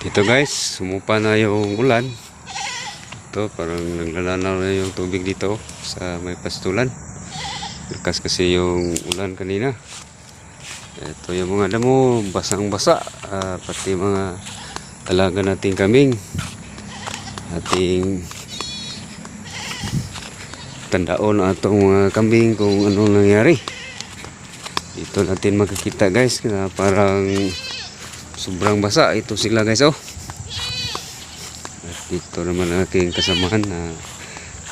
At ito guys, sumupa na yung ulan. Ito, parang naglalanaw na yung tubig dito sa may pastulan. Lakas kasi yung ulan kanina. Ito yung mga damo, basang-basa. Ah, pati mga alaga nating kaming. Ating tandaon atong mga kambing kung ano nangyari. Dito natin makikita guys na parang sobrang basa. Ito sila guys oh. At dito naman aking kasamahan na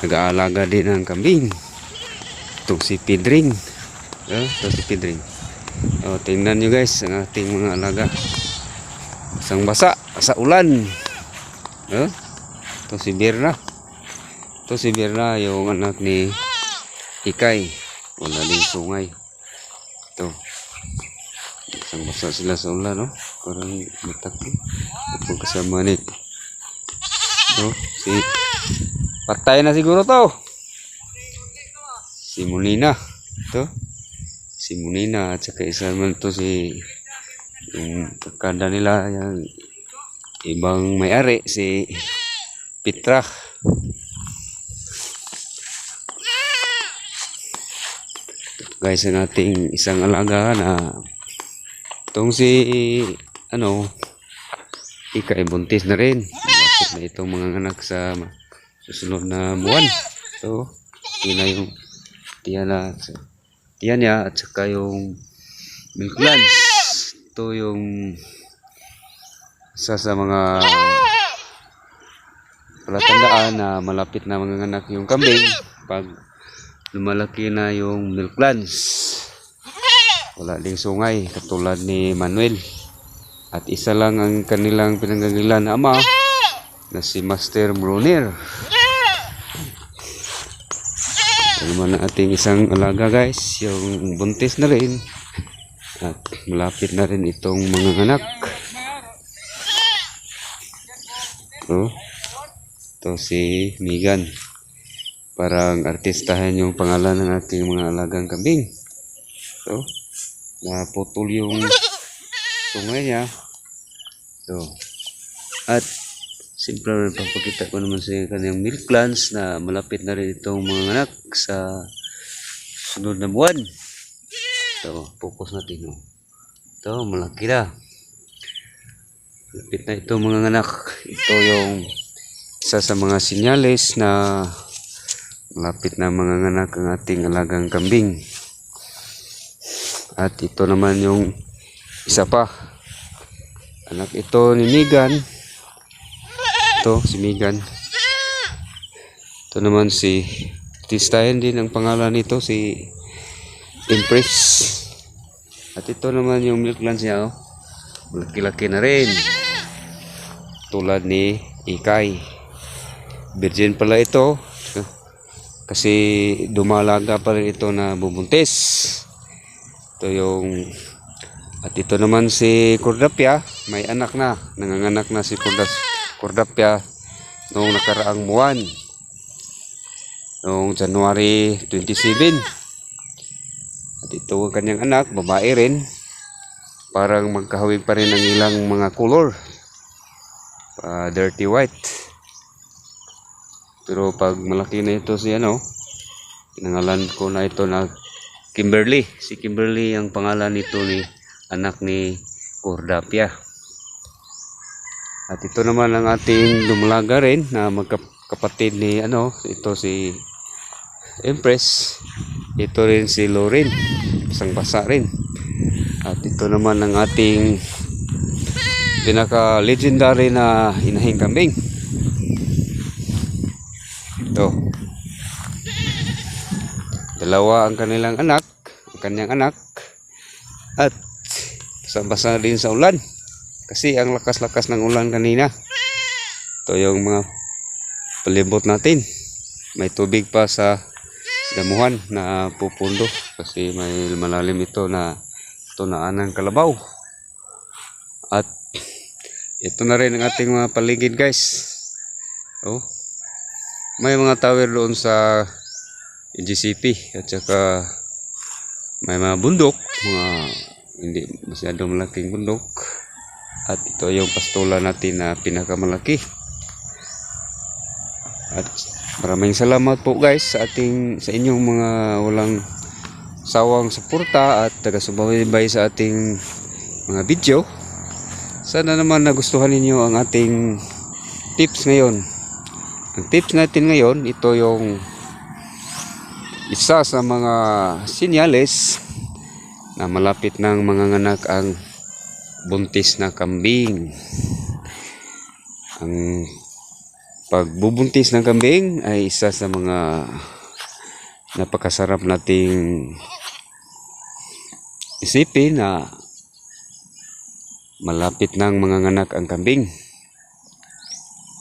nag-aalaga din ng kambing. Itong si Pedring oh, ito si Pedring oh, tingnan nyo guys ang ating mga alaga. Basang basa sa ulan. Oh, ito si Birna ito si Birna yung anak ni Ikay. Wala din sungay. Ito Isang basa sila sa ulan, no? Parang matak. Ito kasama ni... No? Si... Patay na siguro to. Si Munina. Ito. Si Munina at saka isa naman to si... Yung kakanda nila, yung ibang may-ari, si Pitra. Guys, ang ating isang alaga na Itong si ano Ika ay buntis na rin. Malapit na itong mga anak sa susunod na buwan. So, yun yung tiyan na tiyan niya at saka yung milk lunch. Ito yung isa sa mga palatandaan na malapit na mga anak yung kambing pag lumalaki na yung milk lunch wala ding sungay katulad ni Manuel. At isa lang ang kanilang pinanggagilan na ama na si Master Brunner. Ano ang ating isang alaga guys yung buntis na rin. At malapit na rin itong mga anak. Oh, ito si Megan. Parang artistahan yung pangalan ng ating mga alagang kambing. So naputol yung tungay niya. So, at simple papakita ko naman sa kanyang milk plants na malapit na rin itong mga anak sa sunod na buwan. So, focus natin. Oh. Ito, malaki na. Malapit na itong mga anak. Ito yung isa sa mga sinyales na malapit na mga anak ang ating alagang kambing. At ito naman yung isa pa. Anak ito ni Megan. Ito si Megan. Ito naman si Tistayan din ang pangalan nito si Empress. At ito naman yung milk lunch niya. Oh. Laki-laki na rin. Tulad ni Ikay. Virgin pala ito. Kasi dumalaga pa rin ito na bubuntis. Ito yung at ito naman si Cordapia, may anak na, nanganganak na si Cordas, Cordapia noong nakaraang buwan. Noong January 27. At ito ang kanyang anak, babae rin. Parang magkahawig pa rin ang ilang mga color. Ah, dirty white. Pero pag malaki na ito si ano, pinangalan ko na ito na Kimberly. Si Kimberly ang pangalan nito ni anak ni Cordapia. At ito naman ang ating dumalaga rin na magkapatid ni ano, ito si Empress. Ito rin si Lorin. Isang basa rin. At ito naman ang ating pinaka legendary na inahing kambing. Ito. Dalawa ang kanilang anak, ang kanyang anak. At basa-basa din sa ulan. Kasi ang lakas-lakas ng ulan kanina. Ito yung mga palibot natin. May tubig pa sa damuhan na pupundo. Kasi may malalim ito na tunaan ng kalabaw. At ito na rin ang ating mga paligid guys. Oh. May mga tower doon sa GCP at saka may mga bundok, mga hindi masyadong malaking bundok. At ito yung pastula natin na pinakamalaki. At maraming salamat po guys sa ating sa inyong mga walang sawang suporta at taga-subaybay sa ating mga video. Sana naman nagustuhan ninyo ang ating tips ngayon. Ang tips natin ngayon, ito yung isa sa mga sinyales na malapit ng mga nganak ang buntis na kambing. Ang pagbubuntis ng kambing ay isa sa mga napakasarap nating isipin na malapit ng mga nganak ang kambing.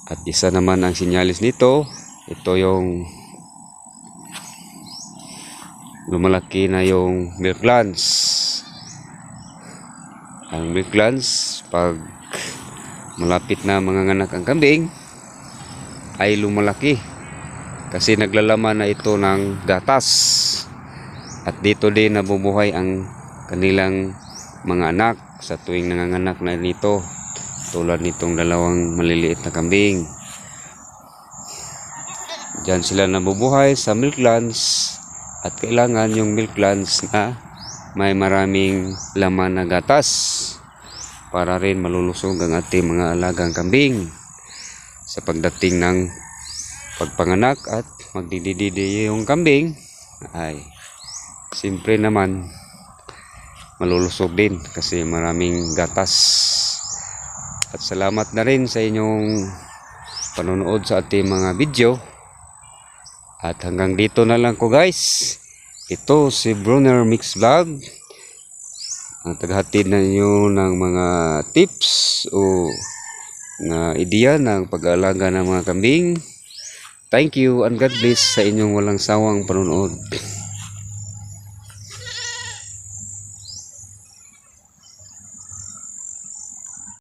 At isa naman ang sinyalis nito, ito yung lumalaki na yung milk glands. Ang milk glands, pag malapit na mga nganak ang kambing, ay lumalaki. Kasi naglalaman na ito ng gatas. At dito din nabubuhay ang kanilang mga anak sa tuwing nanganganak na nito. Tulad nitong dalawang maliliit na kambing. Diyan sila nabubuhay sa milk glands at kailangan yung milk glands na may maraming laman na gatas para rin malulusog ang ating mga alagang kambing sa pagdating ng pagpanganak at magdidididi yung kambing ay siyempre naman malulusog din kasi maraming gatas. At salamat na rin sa inyong panonood sa ating mga video at hanggang dito na lang ko guys. Ito si Brunner Mix Vlog. Ang taghatid na inyo ng mga tips o na ideya ng pag-aalaga ng mga kambing. Thank you and God bless sa inyong walang sawang panonood.